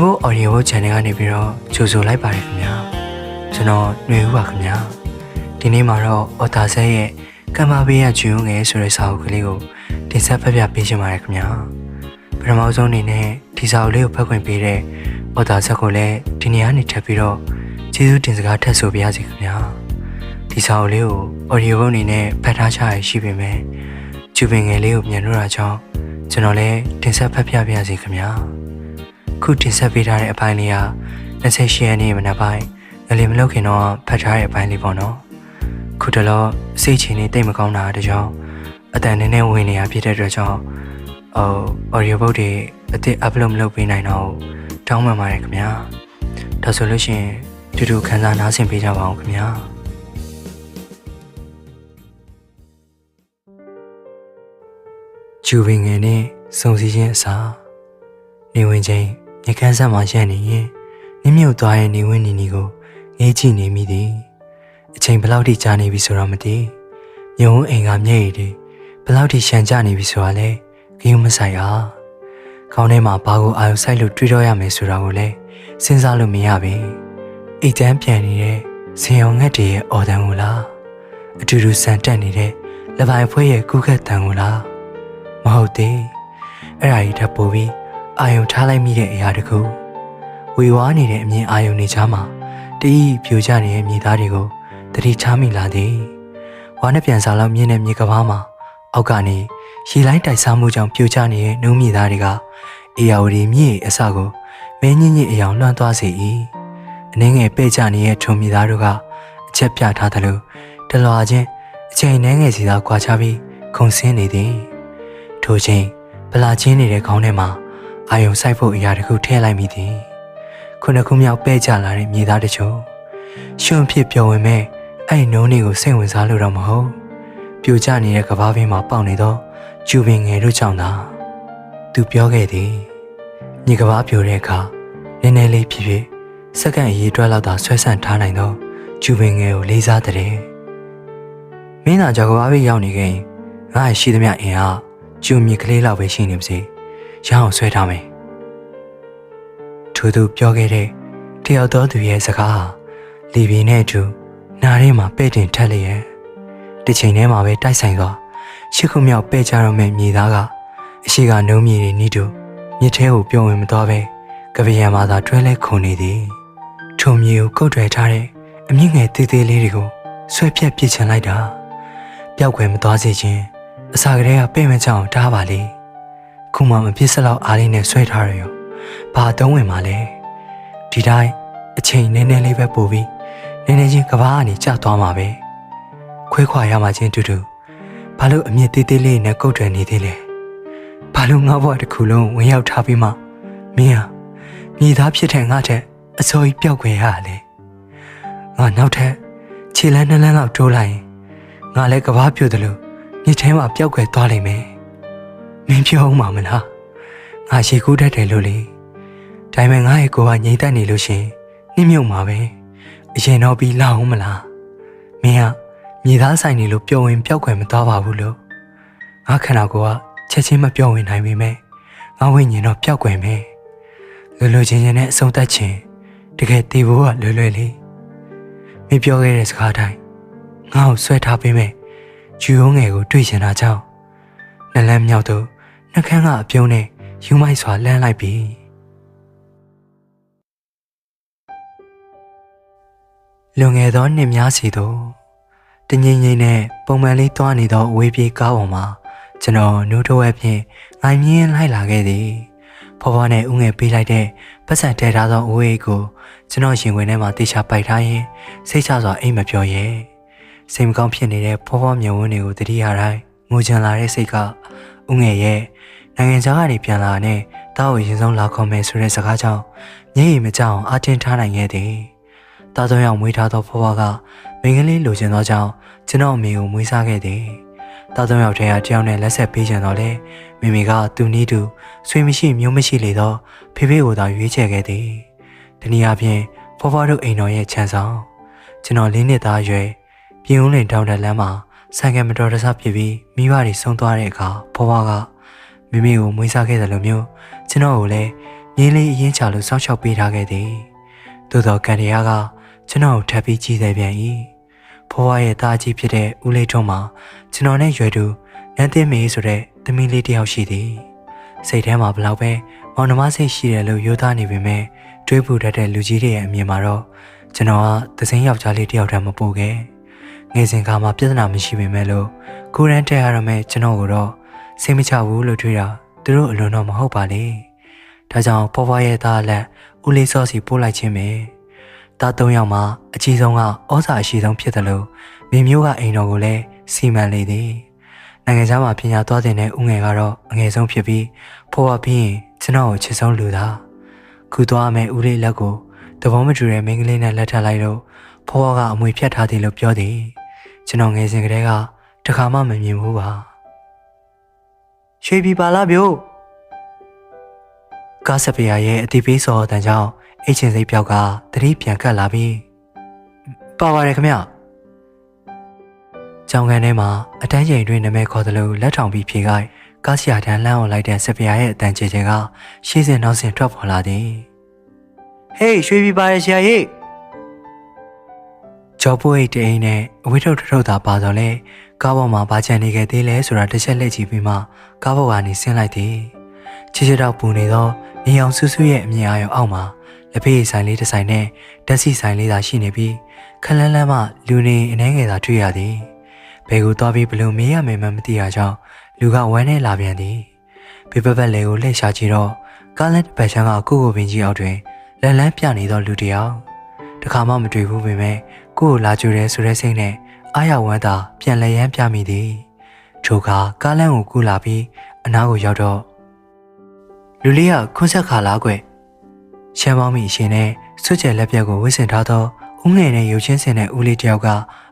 New Audio Channel ကနေပြီးတော့ကြိုဆိုလိုက်ပါတယ်ခင်ဗျာကျွန်တော်ຫນွေဦးပါခင်ဗျာဒီနေ့မှာတော့အော်တာဆက်ရဲ့ကမ္ဘာဘေးရဂျွန်းငယ်ဆိုတဲ့စာအုပ်ကလေးကိုတင်ဆက်ဖတ်ပြပေးချင်ပါတယ်ခင်ဗျာပထမဆုံးအနေနဲ့ဒီစာအုပ်လေးကိုဖတ်ခွင့်ပေးတဲ့အော်တာဆက်ကိုလည်းဒီနေ့ကနေထပ်ပြီးတော့ကျေးဇူးတင်စကားထပ်ဆိုပါရစေခင်ဗျာဒီစာအုပ်လေးကို audio ဘုတ်အနေနဲ့ဖတ်ထားချရရှိပေမဲ့ကျူပင်ငယ်လေးကိုမြန်လို့တာကြောင့်ကျွန်တော်လည်းတင်ဆက်ဖတ်ပြပါရစေခင်ဗျာ ခုတင်ဆက်ပေးထားတဲ့အပိုင်းလေးဟာ28ရက်နေ့မနက်ပိုင်းငလင်မလုတ်ခင်တော့ဖတ်ထားတဲ့အပိုင်းလေးပေါ့နော်ခုတလောစိတ်ချနေတိတ်မကောင်းတာတကြောင်အတန်နဲ့နဲ့ဝင်နေရဖြစ်တဲ့အတွက်ကြောင့်အော် audio book တွေအသစ် upload မလုပ်ပေးနိုင်တော့တောင်းပန်ပါတယ်ခင်ဗျာဒါဆိုလို့ရှိရင်တူတူခန်းစားနားဆင်ပေးကြပါအောင်ခင်ဗျာကျူပင်ငယ်နဲ့စုံစည်းခြင်းအစားနေဝင်ချင်း မြကန်းဆက်မှာရက်နေရင်နင်းမြုပ်သွားတဲ့နေဝင်နေနီကိုငေးကြည့်နေမိသည်အချိန်ဘယ်လောက်ထိကြာနေပြီဆိုတော့မသိမြုံအိမ်ကမျက်ရည်တွေဘယ်လောက်ထိရှမ်းကြနေပြီဆိုတာလဲဂယုမဆိုင်အားခေါင်းထဲမှာဘာကိုအာရုံစိုက်လို့တွေးတော့ရမယ်ဆိုတာကိုလည်းစဉ်းစားလို့မရပြီအိတ်တန်းပြန်နေတဲ့ဇင်အောင်ငတ်တွေရဲ့အော်တန်ကိုလားအတူတူစံတက်နေတဲ့လပိုင်ဖွဲရဲ့ကုခတ်တန်ကိုလားမဟုတ်သေးအဲ့ဒါကြီးထပ်ပို့ပြီး အာယုံထားလိုက်မိတဲ့အရာတခုဝေဝါးနေတဲ့အမြင်အာယုံနေချားမှာတတိပြိုကျနေတဲ့မြေသားတွေကိုတတိချားမိလာသည်ဝါနဲ့ပြန်စားလောက်မြင်းတဲ့မြေကဘာမှာအောက်ကနေရေလိုင်းတိုက်စားမှုကြောင့်ပြိုကျနေတဲ့နှုံးမြေသားတွေကအေယာဝတီမြစ်အစကိုမင်းညင်းညင်းအယောင်လွှမ်းသွားစေ၏အနှင်းငယ်ပဲ့ကျနေတဲ့ထုံမြေသားတို့ကအချက်ပြထားသလိုတလွာချင်းအချိန်နှဲငယ်စီသာကွာချပြီးခုန်ဆင်းနေသည်ထို့ချိန်ဗလာချင်းနေတဲ့ခေါင်းထဲမှာ အာယုံဆိုင်ဖို့အရာတခုထည့်လိုက်မိသည်ခုနှစ်ခုမြောက်ပဲ့ကြလာတဲ့မြေသားတချို့ရှွန့်ဖြစ်ပျော်ဝင်မဲ့အဲ့နှုံးတွေကိုစိတ်ဝင်စားလို့တော့မဟုတ်ပြိုကျနေတဲ့ကဘာပင်မှာပေါက်နေတော့ကျူပင်ငယ်တို့ကြောင့်သာသူပြောခဲ့သည်မြေကဘာပြိုတဲ့အခါနည်းနည်းလေးဖြစ်ဖြစ်စက္ကန့်အရေးတွက်လောက်သာဆွဲဆန့်ထားနိုင်တော့ကျူပင်ငယ်ကိုလေးစားတဲ့မင်းသာကြောက်ကဘာပဲရောက်နေခင်ငါ့ရှိသမျှအင်အားကျူမြေကလေးလောက်ပဲရှိနေပါစေ ရအောင်ဆွဲထားမယ်သူသူပြောခဲ့တဲ့တယောက်တော်သူရဲ့စကားဟာလီဘီနဲ့အတူနားထဲမှာပဲ့တင်ထက်လျက်တစ်ချိန်တည်းမှာပဲတိုက်ဆိုင်သွားရှစ်ခုမြောက်ပဲ့ကြတော့မဲ့မြေသားကအရှိကနှုံးမြေတွေနီးတူမြစ်ထဲကိုပြုံးဝင်မသွားပဲကပယံမှာသာတွဲလဲခုန်နေသည်ထုံမြေကိုကုတ်တွယ်ထားတဲ့အမြင့်ငယ်သေးသေးလေးတွေကိုဆွဲဖြတ်ပစ်ချင်လိုက်တာပျောက်ွယ်မသွားစေခြင်းအစာကလေးကပဲ့မချအောင်တားပါလေ ခုမှမပြစ်စလောက်အားလေးနဲ့ဆွဲထားရရောဘာတုံးဝင်มาလဲဒီတိုင်းအချိန်နည်းနည်းလေးပဲပို့ပြီးနည်းနည်းချင်းကဘာကနေကျသွားမှာပဲခွဲခွာရမှချင်းတူတူဘာလို့အမြင့်သေးသေးလေးနဲ့ကုတ်တွယ်နေသေးလဲဘာလို့ငါ့ဘဝတစ်ခုလုံးဝင်ရောက်ထားပြီးမှမင်းဟာမိသားဖြစ်တဲ့ငါ့ထက်အစိုးရပျောက်ခွေရလဲငါနောက်ထပ်ခြေလန်းနှလန်းလောက်တိုးလိုက်ရင်ငါလည်းကဘာပြို့တယ်လို့မြစ်ထဲမှာပျောက်ခွေသွားလိမ့်မယ် မင်းပြောအောင်မမလားငါရှေကူးတတ်တယ်လို့လေဒါပေမဲ့ငါရဲ့ကိုကငြိမ့်သက်နေလို့ရှင်နှိမ့်မြုံမှာပဲအရင်တော့ပြီးလာအောင်မလားမင်းကမြေသားဆိုင်နေလို့ပျော်ဝင်ပျောက်ခွယ်မသွားပါဘူးလို့ငါခန္ဓာကိုယ်ကချက်ချင်းမပျော်ဝင်နိုင်ပေမဲ့ငါဝိညာဉ်တော့ပျောက်ခွယ်မယ်လွယ်လွယ်ချင်းချင်းနဲ့အဆုံးသတ်ခြင်းတကယ်တည်ဖို့ကလွယ်လွယ်လေးမင်းပြောခဲ့တဲ့စကားတိုင်းငါ့ကိုဆွဲထားပေးမယ်ဂျူရုံးငယ်ကိုတွေ့ချင်တာကြောင့်နလန်းမြောက်တော့ နှကန်းကအပြုံးနဲ့ယူမိုက်စွာလန်းလိုက်ပြီလွန်ငယ်သောနှစ်များစီသို့တငိမ့်ငိမ့်နဲ့ပုံမှန်လေးတွားနေသောအဝေးပြေးကားပေါ်မှာကျွန်တော်နှုတ်ထိုးအဖြစ်ငိုင်မြင်းလိုက်လာခဲ့သည်ဖွားဖွားနဲ့ဥငယ်ပေးလိုက်တဲ့ပတ်စံတဲထားသောအဝေးကိုကျွန်တော်ရှင်ဝင်ထဲမှာတေချာပိုက်ထားရင်စိတ်ချစွာအိမ်မပြောရဲစိတ်မကောင်းဖြစ်နေတဲ့ဖွားဖွားမျက်ဝန်းတွေကိုတတိယတိုင်းငိုချင်လာတဲ့စိတ်ကဥငယ်ရဲ့ နိုင်ငံခြားကနေပြန်လာတဲ့တားကိုရင်ဆုံးလာခေါ်မယ်ဆိုတဲ့စကားကြောင့်ညည်ရီမကြအောင်အတင်းထားနိုင်ခဲ့သည်။တားသုံးယောက်မွေးထားသောဖွားဖွားကမိန်းကလေးလိုချင်သောကြောင့်ကျွန်တော်အမေကိုမွေးစားခဲ့သည်။တားသုံးယောက်ထဲကတယောက်နဲ့လက်ဆက်ပေးချင်တော့လေမိမိကသူ့နည်းတူဆွေမရှိမျိုးမရှိလေသောဖေဖေကိုသာရွေးချယ်ခဲ့သည်။တနည်းအားဖြင့်ဖွားဖွားတို့အိမ်တော်ရဲ့ခြံဆောင်ကျွန်တော်လေးနှစ်သားအရွယ်ပြင်းဦးလင်တောင်တက်လမ်းမှာဆိုင်ကယ်မတော်တဆဖြစ်ပြီးမိဘတွေဆုံးသွားတဲ့အခါဖွားဖွားက မိမိကိုမွေးစားခဲ့တယ်လို့မျိုးကျွန်တော်ကိုလည်းညမြင်းလေးအရင်ချလို့စောင့်ရှောက်ပေးထားခဲ့သည်သို့တော်ကန်ရီယာကကျွန်တော်ကိုထပ်ပြီးကြည့်သေးပြန်၏ဖွားဖွားရဲ့သားကြီးဖြစ်တဲ့ဦးလေးထုံးမှာကျွန်တော်နဲ့ရွယ်သူနန်းသိမေဆိုတဲ့သမီးလေးတစ်ယောက်ရှိသည်စိတ်ထဲမှာဘလောက်ပဲမောင်နှမစိတ်ရှိတယ်လို့ယူသားနေပေမဲ့တွေးပူတတ်တဲ့လူကြီးတွေရဲ့အမြင်မှာတော့ကျွန်တော်ကသစင်းယောက်ျားလေးတစ်ယောက်တည်းမပို့ခဲ့ငယ်စဉ်ကမှပြဿနာမရှိပေမဲ့လို့ကိုရန်တက်ရရမယ်ကျွန်တော်ကိုတော့ စိတ်မချဘူးလို့တွေးတာသူတို့အလွန်တော့မဟုတ်ပါလေဒါကြောင့်ဖွားဖွားရဲ့သားလက်ဦးလေးစောစီပို့လိုက်ခြင်းပဲတားသုံးယောက်မှာအကြီးဆုံးကဩဇာအရှိဆုံးဖြစ်တယ်လို့မိမျိုးကအိမ်တော်ကိုလည်းစီမံလေသည်နိုင်ငံခြားမှာပညာသွားတဲ့ဦးငယ်ကတော့အငယ်ဆုံးဖြစ်ပြီးဖွားဖွားပြီးရင်ကျွန်တော်ကိုချစ်ဆုံးလူသားခုသွားမယ်ဦးလေးလက်ကိုတဘောမတူတဲ့မိန်းကလေးနဲ့လက်ထပ်လိုက်တော့ဖွားဖွားကအမွေဖြတ်ထားတယ်လို့ပြောသည်ကျွန်တော်ငယ်စဉ်ကတည်းကတခါမှမမြင်ဘူးပါ ရွှေပြည်ပါလားဗျို့ကားစပယာရဲ့အတိပေးစော်တန်ကြောင့်အိတ်ချင်စိတ်ပြောက်ကတတိပြန်ကတ်လာပြီးပါပါတယ်ခမကြောင်ကန်ထဲမှာအတန်းချိန်တွင်နာမည်ခေါ်သလိုလက်ထောင်ပြီးဖြေခိုက်ကားစီယာတန်းလမ်းအောင်လိုက်တဲ့စပယာရဲ့အတန်ချေချေကရှေ့စင်နောက်စင်ထွက်ပေါ်လာသည်ဟေးရွှေပြည်ပါရဲ့ဆရာကြီးကျော်ပွေးတိန်နဲ့အဝိထုတ်ထုတ်တာပါတော့လေ ကားပေါ်မှာဘာချန်နေခဲ့သေးလဲဆိုတာတစ်ချက်လက်ကြည့်ပြီးမှကားပေါ်ကနေဆင်းလိုက်သည်ချစ်ချစ်တော့ပူနေသောနေအောင်ဆူဆူရဲ့အမြင်အာရုံအောက်မှာလက်ဖေးဆိုင်လေးတစ်ဆိုင်နဲ့ဓာတ်ဆီဆိုင်လေးသာရှိနေပြီးခလန်းလန်းမှလူနေအနှဲငယ်သာတွေ့ရသည်ဘယ်ကိုသွားပြီးဘလို့မေးရမယ်မှမသိရကြောင်းလူကဝမ်းနဲ့လာပြန်သည်ဘေးဘက်ဘက်လေကိုလှည့်ရှာကြည့်တော့ကားလန်တစ်ပတ်ချမ်းကကိုကိုပင်ကြီးအောက်တွင်လန်လန်းပြနေသောလူတစ်ယောက်တခါမှမတွေ့ဘူးပေမဲ့ကိုကိုလာကြိုတယ်ဆိုတဲ့စိတ်နဲ့ အာရဝမ်းသာပြန်လဲရမ်းပြမိသည်ထိုကကားလန်းကိုကူလာပြီးအနားကိုရောက်တော့လူလေးကခွန်းဆက်ခါလားကွရှမ်းပေါင်းမိအရှင်နဲ့စွတ်ကျက်လက်ပြက်ကိုဝစ်ဆင်ထားသောဦးငယ်နဲ့ရုပ်ချင်းစင်တဲ့ဦးလေးတယောက်က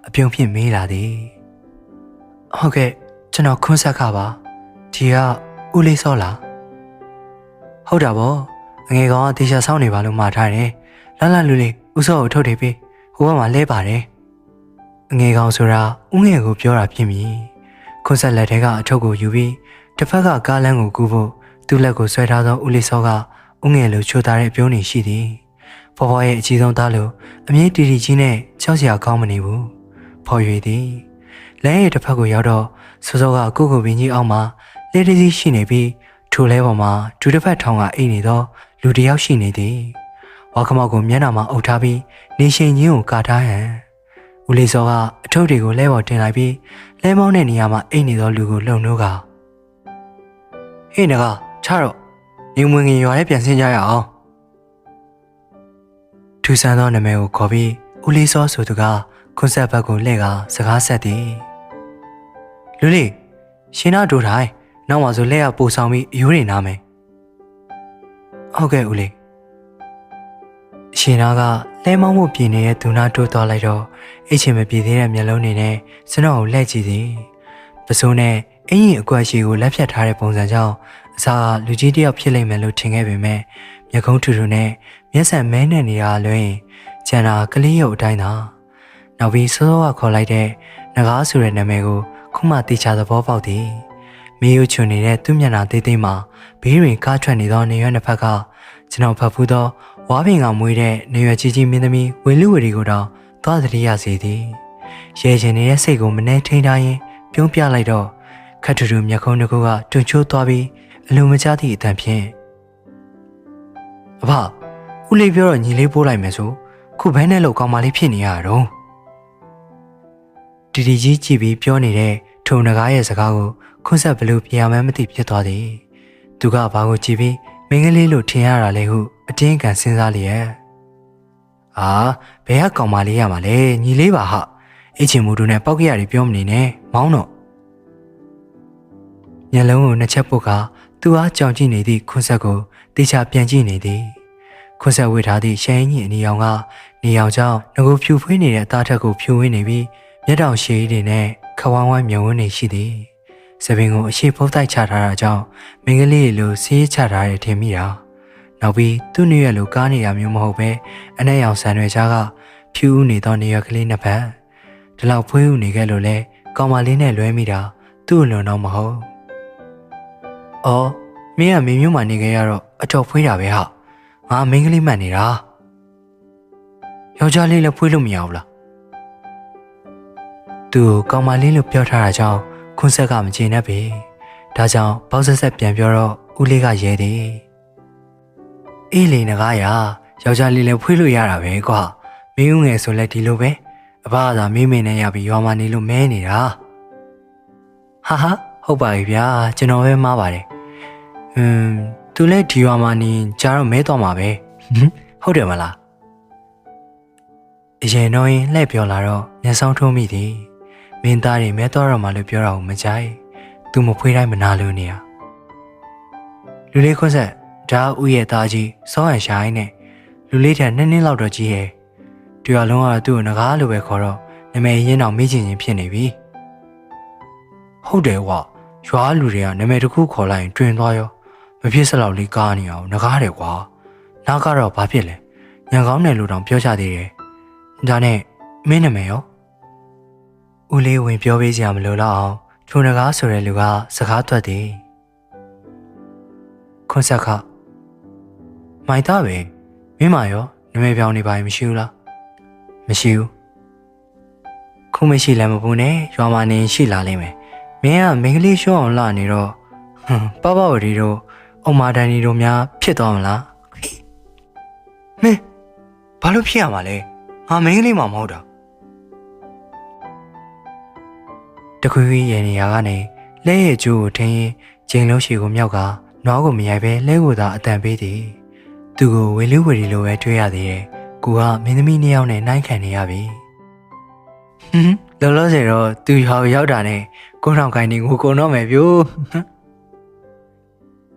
အပြုံဖြင့်မေးလာသည်ဟုတ်ကဲ့ကျွန်တော်ခွန်းဆက်ခါပါဒီကဦးလေးစောလားဟုတ်တာဗောငငယ်ကောင်ကတေချာဆောင်းနေပါလို့မှာထားတယ်လာလာလူလေးဦးစောကိုထုတ်တယ်ပြီဟိုဘက်မှာလဲပါတယ် အငယ်ကောင်ဆိုတာဦးငယ်ကိုပြောတာဖြစ်မည်ခွန်းဆက်လက်ထဲကအထုပ်ကိုယူပြီးတစ်ဖက်ကကားလန်းကိုကူးဖို့သူ့လက်ကိုဆွဲထားသောဦးလေးစောကဦးငယ်လိုချိုသားတဲ့ပြုံးနေရှိသည်ဖွားဖွားရဲ့အကြီးဆုံးသားလိုအမြင့်တီတီကြီးနဲ့ကြောက်စရာကောင်းမနေဘူးဖော်ရွေသည်လမ်းရဲ့တစ်ဖက်ကိုရောက်တော့စောစောကကိုကိုပင်ကြီးအောက်မှာလေတစီရှိနေပြီးထိုလဲပေါ်မှာဒူတစ်ဖက်ထောင်ကအိတ်နေသောလူတစ်ယောက်ရှိနေသည်ဝါခမောက်ကိုမျက်နှာမှာအုပ်ထားပြီးနေရှင်ချင်းကိုကာထားဟန် ဦးလေးစောကအထုပ်တွေကိုလဲပေါ်တင်လိုက်ပြီးလဲမောင်းတဲ့နေရာမှာအိတ်နေသောလူကိုလှုံနှိုးကဟေးနဂါချတော့ညမွင်ငင်ရွာထဲပြန်ဆင်းကြရအောင်ထူဆန်းသောနာမည်ကိုခေါ်ပြီးဦးလေးစောဆိုသူကခွန်းဆက်ဘက်ကိုလှည့်ကစကားဆက်သည်လူလေးရှင်နာတို့ထိုင်နောက်မှဆိုလှည့်ရပို့ဆောင်ပြီးအယိုးတွေနားမယ်ဟုတ်ကဲ့ဦးလေး ရှင်နာကလဲမောင်းမှုပြင်နေတဲ့ဒူနာတိုးသွားလိုက်တော့အိတ်ချင်မပြေသေးတဲ့မျက်လုံးတွေနဲ့စနော့ကိုလှည့်ကြည့်သည်ပစိုးနဲ့အင်းရင်အကွက်ရှိကိုလက်ဖြတ်ထားတဲ့ပုံစံကြောင့်အစားလူကြီးတယောက်ဖြစ်လိမ့်မယ်လို့ထင်ခဲ့ပေမဲ့မျက်ခုံးထူထူနဲ့မျက်စံမဲနဲ့နေရလွင်ကျန်တာကလေးရုပ်အတိုင်းသာနောက်ပြီးစောစောကခေါ်လိုက်တဲ့ငကားဆိုတဲ့နာမည်ကိုခုမှတေချာသဘောပေါက်သည်မေယုချွန်နေတဲ့သူ့မျက်နှာသေးသေးမှာဘေးတွင်ကားထွက်နေသောနေရွက်နှစ်ဖက်ကကျွန်တော်ဖတ်ဖူးသော ဝါပင်ကမွေးတဲ့နေရွက်ကြီးကြီးမင်းသမီးဝေလူဝရီကိုတော့သွားသတိရစေသည်ရဲချင်နေတဲ့စိတ်ကိုမနှဲထိန်ထားရင်ပြုံးပြလိုက်တော့ခတ်ထူထူမျက်ခုံးတစ်ခုကတွန်ချိုးသွားပြီးအလိုမကျသည့်အတန်ဖြင့်အဖဦးလေးပြောတော့ညီလေးပိုးလိုက်မယ်ဆိုခုဘဲနဲ့လို့ကောင်းမလေးဖြစ်နေရတော့ဒီဒီကြီးကြည့်ပြီးပြောနေတဲ့ထုံနဂါးရဲ့စကားကိုခွန်းဆက်ဘလို့ပြန်မှန်းမသိဖြစ်သွားသည်သူကဘာကိုကြည့်ပြီး မင်းကလေးလို့ထင်ရတာလေဟုအတင်းကန်စဉ်းစားလျက်အာဘယ်ကကောင်မလေးရမှာလဲညီလေးပါဟာအချင်းမူတို့နဲ့ပောက်ကြရတွေပြောမနေနဲ့မောင်းတော့ညလုံးကိုနှစ်ချက်ပုတ်ကသူအားကြောင်ကြည့်နေသည့်ခွန်းဆက်ကိုတေချာပြန်ကြည့်နေသည်ခွန်းဆက်ဝေထားသည့်ရှမ်းကြီးအနီအောင်ကနေအောင်ကြောင့်ငကိုဖြူဖွေးနေတဲ့အသားထက်ကိုဖြူဝင်းနေပြီးမျက်တောင်ရှည်တွေနဲ့ခဝန်းဝိုင်းမြုံဝန်းနေရှိသည် စပင်ကိုအရှိဖုတ်တိုက်ချထားတာကြောင့်မင်းကလေးလိုဆေးချထားတယ်ထင်မိတာနောက်ပြီးသူ့နေရလိုကားနေရမျိုးမဟုတ်ပဲအနဲ့ရောင်ဆန်တွေကြားကဖြူးနေသောနေရကလေးနှစ်ဖက်ဒီလောက်ဖွေးဦးနေခဲ့လို့လဲကောင်မလေးနဲ့လွဲမိတာသူ့အလွန်တော့မဟုတ်။အော်မင်းကမင်းမျိုးမှနေခဲ့ရတော့အတော်ဖွေးတာပဲဟာငါမင်းကလေးမှန်နေတာယောက်ျားလေးလည်းဖွေးလို့မရဘူးလားသူ့ကိုကောင်မလေးလို့ပြောထားတာကြောင့် ခွန်းဆက်ကမကျေနပ်ပေဒါကြောင့်ပေါက်ဆက်ဆက်ပြန်ပြောတော့ဦးလေးကရဲတယ်အေးလေငကားရယောက်ျားလေးလည်းဖွေးလို့ရတာပဲကွာမင်းဦးငယ်ဆိုလဲဒီလိုပဲအဘကသာမိမိနဲ့ရပြီးရွာမနေလို့မဲနေတာဟာဟာဟုတ်ပါပြီဗျာကျွန်တော်ပဲမှားပါတယ်อืมသူလည်းဒီရွာမှာနေကြာတော့မဲတော့မှာပဲဟွန်းဟုတ်တယ်မလားအရင်တော့ရင်လှည့်ပြောလာတော့မျက်စောင်းထိုးမိသည် မင်းသားတွေမဲတော့တော့မှလို့ပြောတာကိုမကြိုက်သူမဖွေးတိုင်းမနာလို့နေရလူလေးခွန်းဆက်ဒါဦးရဲ့သားကြီးစောဟန်ရှိုင်းနဲ့လူလေးထက်နှစ်နှစ်လောက်တော့ကြီးရဲ့ဒီရွာလုံးကသူ့ကိုငကားလိုပဲခေါ်တော့နာမည်ရင်းအောင်မေ့ချင်ချင်းဖြစ်နေပြီဟုတ်တယ်ကွာရွာလူတွေကနာမည်တစ်ခုခေါ်လိုက်ရင်တွင်သွားရောမဖြစ်စလောက်လေးကားနေအောင်ငကားတယ်ကွာနားကတော့ဘာဖြစ်လဲညံကောင်းတယ်လို့တောင်ပြောကြသေးတယ်ဒါနဲ့မင်းနာမည်ရော ဦးလေးဝင်ပြောပေးစရာမလိုတော့အောင်ထုံငကားဆိုတဲ့လူကစကားထွက်တယ်ခွန်ဆက်ခမိုင်သားပဲမင်းမရောနာမည်ပြောင်းနေပါရင်မရှိဘူးလားမရှိဘူးခုမရှိလည်းမပူနဲ့ရွာမနေရှိလာလိမ့်မယ်မင်းကမင်္ဂလိရှော့အောင်လာနေတော့ဟွန်းပပဝရီတို့အုံမာဒန်နီတို့များဖြစ်သွားမလားမင်းဘာလို့ဖြစ်ရမှာလဲငါမင်္ဂလိမှမဟုတ်တာ တခွေခွေရနေရကနေလဲရဲ့ကျိုးကိုထင်းရင်ကျင်းလုံးရှိကိုမြောက်ကနွားကိုမရိုက်ပဲလဲကိုသာအတန်ပေးသည်သူကိုဝေလူဝေရီလိုပဲတွေးရသေးတယ်ကိုကမင်းသမီးနှစ်ယောက်နဲ့နှိုင်းခံနေရပြီဟွန်းလောလောဆယ်တော့သူဟောရောက်တာနဲ့ကိုထောင်ကိုင်းနေကိုကုန်တော့မယ်ဗျို့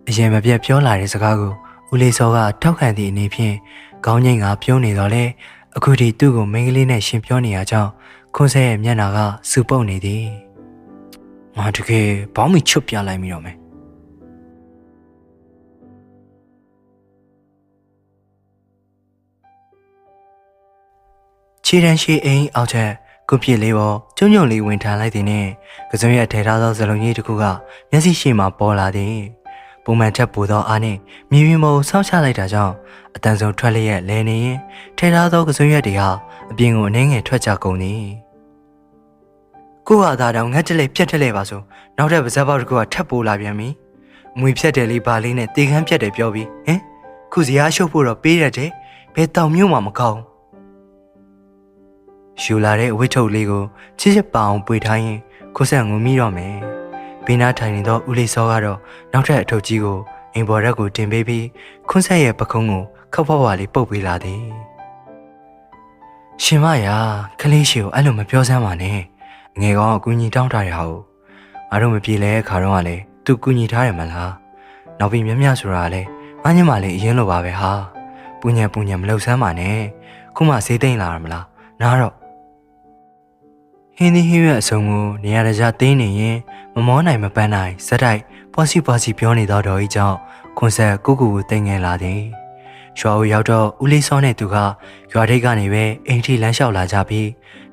အရင်မပြတ်ပြောလာတဲ့စကားကိုဦးလေးစောကထောက်ခံသည့်အနေဖြင့်ခေါင်းငိမ့်ကပြုံးနေတော့လဲအခုထိသူ့ကိုမိန်းကလေးနဲ့ရှင်ပြောနေရကြောင်းခွန်းဆဲရဲ့မျက်နှာကစူပုတ်နေသည် ငါတကယ်ဘောင်းမီချွတ်ပြလိုက်မိတော့မယ်ခြေတန်းရှိအိမ်အောက်ထက်ကုပြစ်လေးပေါ်ကျုံညုံလေးဝင်ထန်လိုက်တဲ့နဲ့ကစုံရက်ထဲထားသောဇလုံးကြီးတစ်ခုကမျက်စိရှိမှပေါ်လာသည်ပုံမှန်ချက်ပူသောအားနှင့်မြေပြင်ပေါ်ဆောက်ချလိုက်တာကြောင့်အတန်ဆုံးထွက်လျက်လဲနေရင်ထဲထားသောကစုံရက်တွေဟာအပြင်ကိုအနှဲငယ်ထွက်ကြကုန်သည် ကိုဟာသာတောင်ငတ်တလေပြက်တလေပါဆိုနောက်ထပ်ပါဇက်ပေါက်တစ်ခုကထပ်ပိုးလာပြန်ပြီအမွေဖြတ်တယ်လေးပါလေးနဲ့တေခမ်းဖြတ်တယ်ပြောပြီးဟင်ခုစရာရှုပ်ဖို့တော့ပေးရတယ်ဘယ်တောင်မြို့မှမကောင်းရှူလာတဲ့အဝတ်ထုတ်လေးကိုချစ်ချစ်ပအောင်ပွေထားရင်ကိုဆက်ငုံမိတော့မယ်။ဘေးနားထိုင်နေသောဦးလေးစောကတော့နောက်ထပ်အထုပ်ကြီးကိုအိမ်ပေါ်ရက်ကိုတင်ပေးပြီးခွန်းဆက်ရဲ့ပခုံးကိုခောက်ဖွားဖွားလေးပုတ်ပေးလာသည်။ရှင်မရာကလေးရှိကိုအဲ့လိုမပြောစမ်းပါနဲ့။ ငယ်ကောင်ကကူညီတောင်းထားရအောင်။ငါတို့မပြေလဲခါတော့ကလည်းသူကူညီထားရမလား။နောက်ပြီးမြမြဆိုတာကလည်းငါညမလေးအရင်လိုပါပဲဟာ။ပူညံပူညံမလှုပ်ဆမ်းပါနဲ့။ခုမှဈေးသိမ့်လာရမလား။နားတော့ဟင်းသီးဟင်းရွက်အစုံကိုနေရာတကျတင်းနေရင်မမောနိုင်မပန်းနိုင်ဇက်တိုက်ပွားစီပွားစီပြောနေတော့တော်ကြီးကြောင့်ခွန်ဆက်ကိုကူကိုတင်ငယ်လာတယ်။ရွာကိုရောက်တော့ဦးလေးစောနဲ့သူကရွာထိပ်ကနေပဲအိမ်ထိလမ်းလျှောက်လာကြပြီး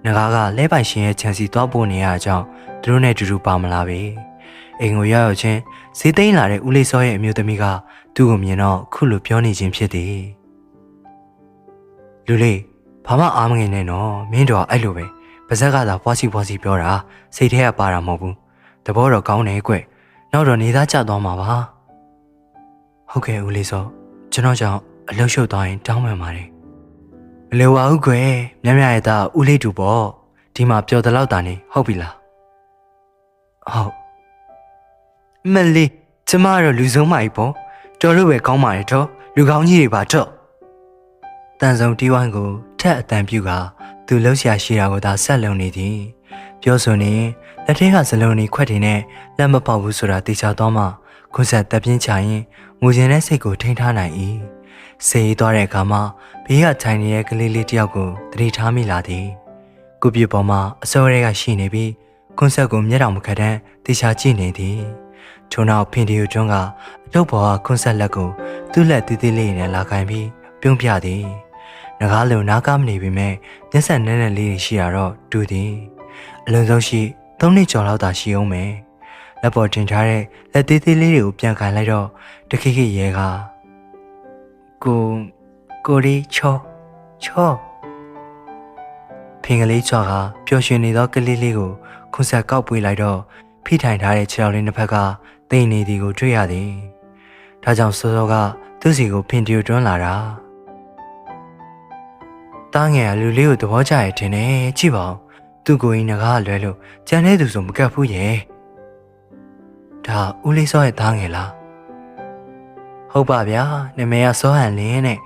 ငကားကလဲပိုင်ရှင်ရဲ့ခြံစီသွားပို့နေရတာကြောင့်သူတို့နဲ့တူတူပါမလာပဲ။အိမ်ကိုရောက်ရောက်ချင်းဈေးသိမ်းလာတဲ့ဦးလေးစောရဲ့အမျိုးသမီးကသူ့ကိုမြင်တော့ခုလိုပြောနေခြင်းဖြစ်တယ်။လူလေးဘာမှအားမငယ်နဲ့နော်မင်းတို့ကအဲ့လိုပဲ။ပါဇက်ကသာပွားစီပွားစီပြောတာစိတ်ထဲကပါတာမဟုတ်ဘူးတဘောတော့ကောင်းတယ်ကွနောက်တော့နေသားကျသွားမှာပါဟုတ်ကဲ့ဦးလေးစောကျွန်တော်ကြောင့်အလှုပ်ရှုပ်သွားရင်တောင်းပန်ပါတယ် မလိုပါဘူးကွမြမရဲ့သားဦးလေးတူပေါ့ဒီမှာပျော်တဲ့လောက်တာနေဟုတ်ပြီလားဟုတ်မလေးကျမကတော့လူဆုံးမကြီးပေါ့တော်လို့ပဲကောင်းပါတယ်တော့လူကောင်းကြီးတွေပါတော့တန်ဆုံတီးဝိုင်းကိုထက်အတန်ပြူကသူလှုပ်ရှားရှိတာကိုသာဆက်လုံနေသည်ပြောဆိုနေလက်ထဲကဇလုံးတွေခွက်တွေနဲ့လက်မပေါက်ဘူးဆိုတာသိချသွားမှခွန်းဆက်တပ်ပြင်းချရင်ငိုခြင်းတဲ့စိတ်ကိုထိန်းထားနိုင်၏ စေးသွားတဲ့အခါမှာဘေးကထိုင်နေတဲ့ကလေးလေးတယောက်ကိုတတိထားမိလာသည်ကုပြပေါ်မှာအစောရဲကရှိနေပြီးခွန်းဆက်ကိုမျက်တောင်မခတ်တန်းတေချာကြည့်နေသည်ထို့နောက်ဖင်ဒီယိုကျွန်းကအတုပ်ပေါ်ကခွန်းဆက်လက်ကိုသူ့လက်သေးသေးလေးနဲ့လာခိုင်းပြီးပြုံးပြသည်ငကားလုံနားကားမနေပေမဲ့မျက်စက်နဲနဲလေးရှိရတော့တူသည်အလုံးစုံရှိသုံးနှစ်ကျော်လောက်သာရှိအောင်မယ်လက်ပေါ်တင်ထားတဲ့လက်သေးသေးလေးတွေကိုပြန်ခိုင်လိုက်တော့တခိခိရဲက ကိုကိုလေးချောချောဖင်ကလေးချောကပျော်ရွှင်နေသောကလေးလေးကိုခွန်ဆက်ကောက်ပွေးလိုက်တော့ဖိထိုင်ထားတဲ့ခြေတော်လေးနှစ်ဖက်ကတိတ်နေသည်ကိုတွေ့ရသည်ဒါကြောင့်စောစောကသူ့စီကိုဖင်တီကိုတွန်းလာတာတားငယ်ကလူလေးကိုသဘောကျရဲ့ထင်တယ်ကြည့်ပါဦးသူ့ကိုယ်ကြီးငကားလွဲလို့ကြံတဲ့သူဆိုမကတ်ဘူးရဲ့ဒါဦးလေးစောရဲ့တားငယ်လား ဟုတ်ပါဗျာနာမည်ကစောဟန်လင်းနဲ့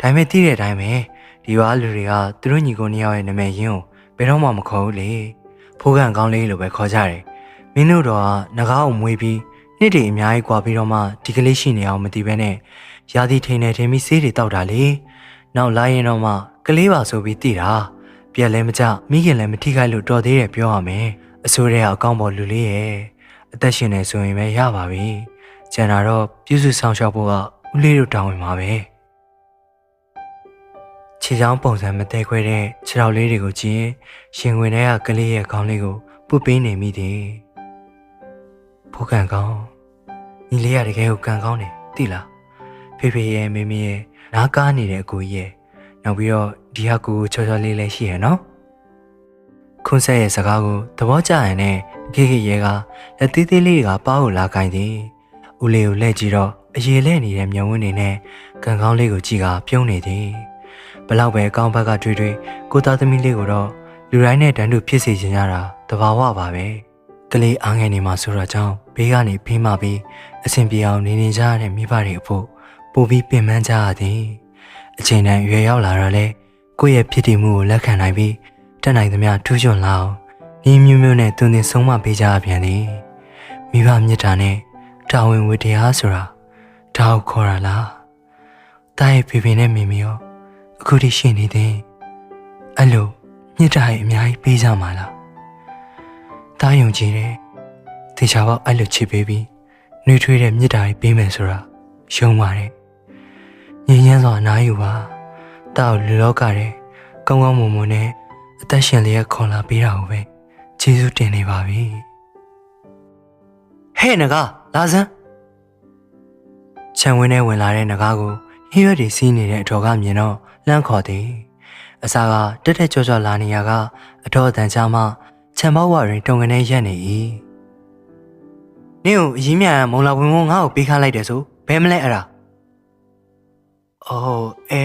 ဒါပေမဲ့သိတဲ့အတိုင်းပဲဒီရွာလူတွေကသူတို့ညီကိုနှစ်ယောက်ရဲ့နာမည်ရင်းကိုဘယ်တော့မှမခေါ်ဘူးလေဖိုးကန်ကောင်းလေးလို့ပဲခေါ်ကြတယ်မင်းတို့တော့ငကားကိုမွေးပြီးနှစ်တွေအများကြီးကွာပြီးတော့မှဒီကလေးရှိနေအောင်မသိဘဲနဲ့ရာသီထိန်နေထင်ပြီးဆေးတွေတောက်တာလေနောက်လာရင်တော့မှကလေးပါဆိုပြီးသိတာပြက်လည်းမကြမိခင်လည်းမထိခိုက်လို့တော်သေးတယ်ပြောရမယ်အစိုးရကအကောင့်ပေါ်လူလေးရဲ့အသက်ရှင်နေဆိုရင်ပဲရပါပြီ ကျန်တာတော့ပြုစုဆောင်ရှောက်ဖို့ကဦးလေးတို့တောင်းဝင်ပါပဲခြေချောင်းပုံစံမတဲခွဲတဲ့ခြေထောက်လေးတွေကိုကြည့်ရင်ဝင်ထဲကကလေးရဲ့ခေါင်းလေးကိုပုတ်ပေးနေမိတယ်ဖိုးကန်ကောင်းညီလေးရတကယ်ကိုကန်ကောင်းတယ်သိလားဖေဖေရဲ့မေမေရဲ့နားကားနေတဲ့အကိုကြီးရဲ့နောက်ပြီးတော့ဒီဟာကိုချောချောလေးလည်းရှိရနော်ခွန်းဆက်ရဲ့စကားကိုသဘောကျရင်နဲ့ခေခေရဲကလက်သေးသေးလေးကပါးကိုလာကင်သည် ဦးလေးကိုလှည့်ကြည့်တော့အရေလဲနေတဲ့မျက်ဝန်းတွေနဲ့ကန်ကောင်းလေးကိုကြည့်ကပြုံးနေသည်ဘလောက်ပဲကောင်းဘက်ကတွေ့တွေ့ကိုသားသမီးလေးကိုတော့လူတိုင်းနဲ့တန်းတူဖြစ်စေချင်ကြတာတဘာဝပါပဲကလေးအားငယ်နေမှာဆိုတော့ကြောင့်ဘေးကနေဖိမပြီးအဆင်ပြေအောင်နေနေကြရတဲ့မိဘတွေအဖို့ပို့ပြီးပင်ပန်းကြရသည်အချိန်တန်ရွယ်ရောက်လာတော့လေကိုယ့်ရဲ့ဖြစ်တည်မှုကိုလက်ခံနိုင်ပြီးတက်နိုင်သမျှထူးချွန်လာအောင်ညီမျိုးမျိုးနဲ့တွင်တင်ဆုံးမပေးကြရပြန်သည်မိဘမြတ်တာနဲ့ တာဝန်ဝတ္တရားဆိုတာဒါကိုခေါ်ရလားတာရဲ့ဖေဖေနဲ့မိမိရောအခုထိရှိနေသေးအဲ့လိုမြတ်တာရဲ့အများကြီးပေးကြမှာလားတာယုံကြည်တယ်တေချာပေါက်အဲ့လိုချစ်ပေးပြီးနှွေးထွေးတဲ့မြတ်တာကြီးပေးမယ်ဆိုတာရှုံးပါတယ်ငြိမ်းချမ်းစွာအနားယူပါတာကိုလူလောကတဲ့ကောင်းကောင်းမွန်မွန်နဲ့အသက်ရှင်လျက်ခွန်လာပေးတာကိုပဲကျေးဇူးတင်နေပါပြီဟဲ့နဂါ လာစမ်းခြံဝင်းထဲဝင်လာတဲ့နဂါကိုဟင်းရွက်တွေစီးနေတဲ့အတော်ကမြင်တော့လှမ်းခေါ်သည်အစာကတက်တက်ကြွကြွလာနေရကအတော်အတန်ချမှခြံမောက်ဝရင်တုံကနေရက်နေ၏နင့်ကိုအရင်မြန်မုံလာဝင်ဝင်ငါ့ကိုပေးခန်းလိုက်တယ်ဆိုဘယ်မလဲအဲ့ဒါအော်အဲ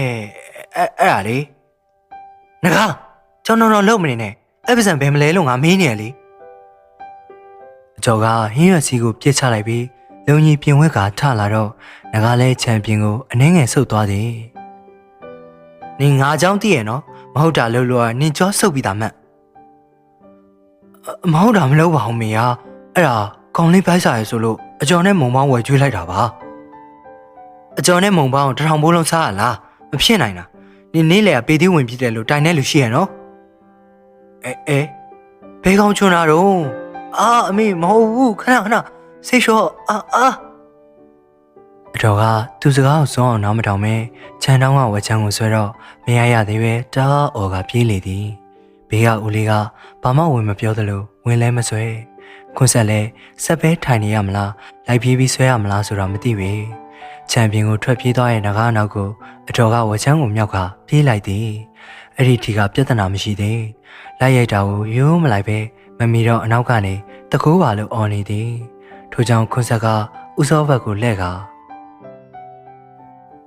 အဲ့အဲ့ဒါလေနဂါကျွန်တော်တော့လုံမနေနဲ့အဲ့ပစံဘယ်မလဲလို့ငါမေးနေရလေအ ကျော်ကဟင်းရွက်စီကိုပြစ်ချလိုက်ပြီးလုံကြီးပြင်ဝက်ကထလာတော့ငါကလည်းချန်ပီယံကိုအနှဲငယ်ဆုပ်သွားတယ်။နင်ငါကြောင်းသိရဲ့နော်မဟုတ်တာလို့လို့နင်ကြောဆုပ်ပြီးသားမှန်။မဟုတ်တာမလုပ်ပါဘူးမေယာအဲ့ဒါကောင်လေးပိုက်စားရယ်ဆိုလို့အကျော်နဲ့မုံပေါင်းဝယ်ကျွေးလိုက်တာပါ။အကျော်နဲ့မုံပေါင်းတထောင်ဘိုးလုံးစားရလားမဖြစ်နိုင်တာနင်နေ့လေပေသေးဝင်ပြည့်တယ်လို့တိုင်တဲ့လူရှိရနော်။အဲအဲဘဲကောင်ချွန်တာတော့ အာအမေမဟုတ်ဘူးခဏခဏစိတ်လျှော့အာအာအတော်ကသူစကားကိုစွန့်အောင်နားမထောင်မဲခြံတောင်းကဝက်ချမ်းကိုဆွဲတော့မရရသေးပဲတားအော်ကပြေးလေသည်ဘေးကဦးလေးကဘာမှဝင်မပြောသလိုဝင်လဲမဆွဲခွန်းဆက်လဲဆက်ပဲထိုင်နေရမလားလိုက်ပြေးပြီးဆွဲရမလားဆိုတော့မသိပဲချန်ပီယံကိုထွက်ပြေးသွားရဲ့ငကားနောက်ကိုအတော်ကဝက်ချမ်းကိုမြောက်ကပြေးလိုက်သည်အဲ့ဒီထီကပြဿနာမရှိသေးလိုက်ရိုက်တာကိုရိုးမလိုက်ပဲ မမီတော့အနောက်ကနေတကူပါလို့အော်နေသည်ထို့ကြောင့်ခွန်းဆက်ကဦးစောဘက်ကိုလှည့်က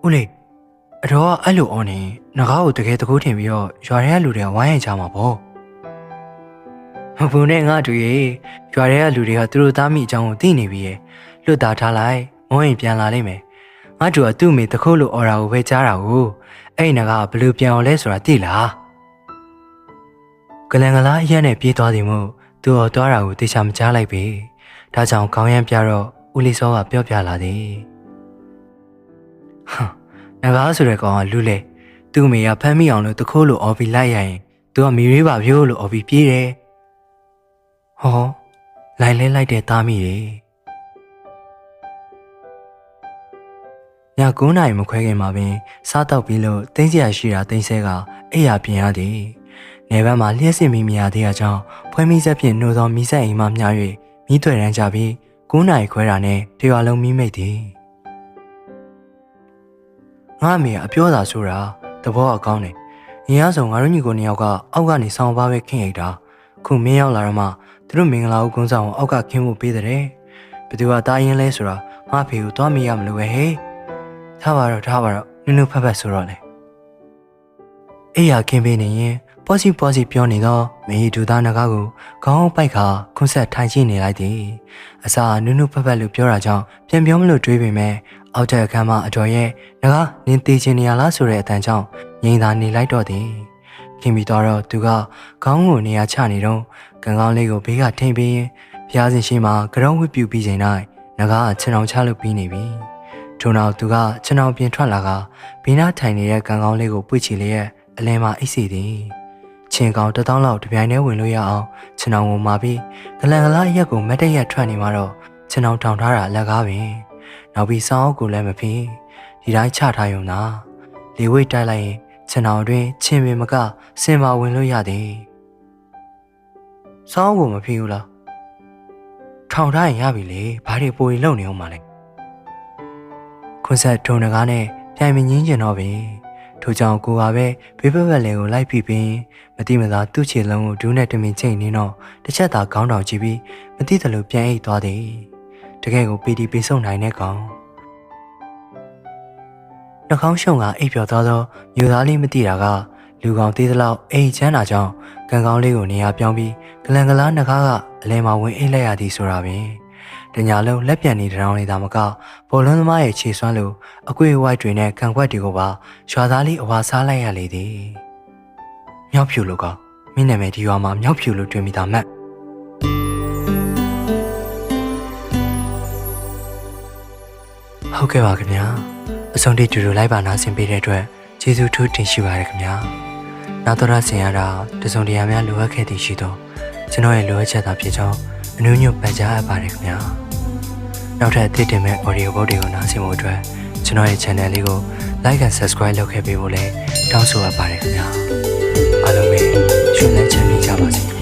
ဦးလေးအတော်ကအဲ့လိုအော်နေငကားကိုတကယ်တကူထင်ပြီးတော့ရွာထဲကလူတွေကဝိုင်းရကြမှာပေါ့မဘူးနဲ့ငါတို့ရေရွာထဲကလူတွေကသူတို့သားမိအကြောင်းကိုသိနေပြီရဲ့လွတ်သားထားလိုက်မောရင်ပြန်လာလိမ့်မယ်ငါတို့ကသူ့မိတခုလိုအော်ရာကိုပဲကြားတာကိုအဲ့ငကားကဘယ်လိုပြန်အောင်လဲဆိုတာသိလား ကလန်ကလားအရက်နဲ့ပြေးသွားတယ်မို့သူ့ော်သွားတာကိုတေချာမကြားလိုက်ပြီဒါကြောင့်ခေါင်းရမ်းပြတော့ဦးလေးစောကပြောပြလာသည်ဟမ်ငကားဆိုတဲ့ကောင်ကလူလေသူ့မိကဖမ်းမိအောင်လို့တခိုးလိုအော်ပြီးလိုက်ရရင်သူကမီရေးပါပြိုးလို့အော်ပြီးပြေးတယ်ဟောလိုက်လဲလိုက်တဲ့သားမိတွေည9နာရီမခွဲခင်မှာပင် စားတော့ပြီးလို့တင်းစရာရှိတာတင်းဆဲကအိယာပြင်ရသည် နေဘက်မှာလျှက်စစ်မိမရသေးအကြောင်းဖွဲမိဆက်ဖြင့်နှိုးသောမိဆက်အိမ်မှမျှ၍မိတွေ့ရန်ကြပြီး9နာရီခွဲတာနဲ့တရွာလုံးမိမိတ်သည်ငါအမေကအပြောတာဆိုတာသဘောအကောင်းတယ်။ညီရဆောင်ငါတို့ညီကိုနှစ်ယောက်ကအောက်ကနေဆောင်းပါးပဲခင်းရိုက်တာ။ခုမင်းရောက်လာတော့မှသူတို့မင်္ဂလာဦးကုန်းဆောင်အောက်ကခင်းဖို့ပေးတဲ့။ဘယ်သူကတားရင်လဲဆိုတာငါဖေကိုသွားမိရမလို့ပဲဟေး။ထားပါတော့ထားပါတော့နုနုဖက်ဖက်ဆိုတော့လေ။အေးရခင်းပေးနေရင် ပေါ့စီပေါ့စီပြောနေတော့မင်းဒူသားနဂါကိုခေါင်းပိုက်ခါခွန်းဆက်ထိုင်ကြည့်နေလိုက်သည်။အစာနုနုဖက်ဖက်လို့ပြောတာကြောင့်ပြန်ပြောမလို့တွေးပေမဲ့အောက်တဲ့အခန်းမှာအတော်ရဲ့ငကားနင်းသေးခြင်းနေရလားဆိုတဲ့အတန်ကြောင့်ငိန်သာနေလိုက်တော့သည်ခင်ပြီးတော့သူကခေါင်းကိုနေရာချနေတော့ကံကောင်းလေးကိုဘေးကထိမ့်ပြီးဖျားစင်ရှိမှကြောင်းဝှပြူပြီးချိန်တိုင်းငကားကခြံအောင်ချလို့ပြီးနေပြီထို့နောက်သူကခြံအောင်ပြင်ထွက်လာကဘေးနားထိုင်နေတဲ့ကံကောင်းလေးကိုပွေ့ချီလျက်အလင်းမှာအိတ်စီသည် ချင်းကောင်တစ်တောင်းလောက်တပြိုင်တည်းဝင်လို့ရအောင်ခြံအောင်ကိုမာပြီးဂလန်ဂလားရက်ကိုမတ်တရက်ထွက်နေမှတော့ခြံအောင်ထောင်ထားတာလက်ကားပင်နောက်ပြီးစောင်းအုပ်ကိုလည်းမဖြစ်ဒီတိုင်းချထားရုံသာလေဝိတ်တိုက်လိုက်ရင်ခြံအောင်တွင်ချင်းပင်မကစင်မာဝင်လို့ရသည်စောင်းအုပ်ကိုမဖြစ်ဘူးလားထောင်ထားရင်ရပြီလေဘာတွေပိုရင်လုံနေအောင်မလဲခွန်းဆက်ထုံတကားနဲ့ပြိုင်မငင်းကျင်တော့ပြီ ထို့ကြောင့်ကိုကပဲဘေးဘက်ဘက်လေးကိုလိုက်ပြီးပင်မတိမသာသူ့ခြေလုံးကိုဒူးနဲ့တမင်ချိန်နေတော့တစ်ချက်သာခေါင်းတောင်ကြည့်ပြီးမတိတယ်လို့ပြန်အိတ်သွားသည်တကယ်ကိုပီတီပေးဆုံနိုင်တဲ့ကောင်နှာခေါင်းရှုံကအိပ်ပျော်သွားသောယူသားလေးမသိတာကလူကောင်သေးသလောက်အိမ်ချမ်းတာကြောင့်ကံကောင်းလေးကိုနေရာပြောင်းပြီးဂလန်ကလားနှကားကအလဲမှာဝင်အိတ်လိုက်ရသည်ဆိုတာပင် တညာလုံးလက်ပြန်နေတောင်နေတာမကဘောလုံးသမားရဲ့ခြေစွမ်းလိုအကွေဝိုက်တွေနဲ့ခံခွက်တွေကိုပါရွာသားလေးအဝါစားလိုက်ရလေသည်မြောက်ဖြူလို့ကမင်းနာမည်ဒီရွာမှာမြောက်ဖြူလို့တွင်မိတာမတ်ဟုတ်ကဲ့ပါခင်ဗျာအဆုံးထိတူတူလိုက်ပါနာဆင်ပေးတဲ့အတွက်ကျေးဇူးထူးတင်ရှိပါတယ်ခင်ဗျာနောက်တော့ဆင်ရတာတစုံတရာများလိုအပ်ခဲ့သည်ရှိတော့ကျွန်တော်ရဲ့လိုအပ်ချက်သာဖြစ်ကြောင်းအနူးညွတ်ပန်ကြားအပ်ပါတယ်ခင်ဗျာ နောက်ထပ်သိတင်မဲ့ audio book တွေကိုနားဆင်ဖို့အတွက်ကျွန်တော်ရဲ့ channel လေးကို like and subscribe လုပ်ခဲ့ပေးဖို့လည်းတောင်းဆိုအပ်ပါတယ်ခင်ဗျာအားလုံးပဲရှင်လန်းချမ်းမြေကြ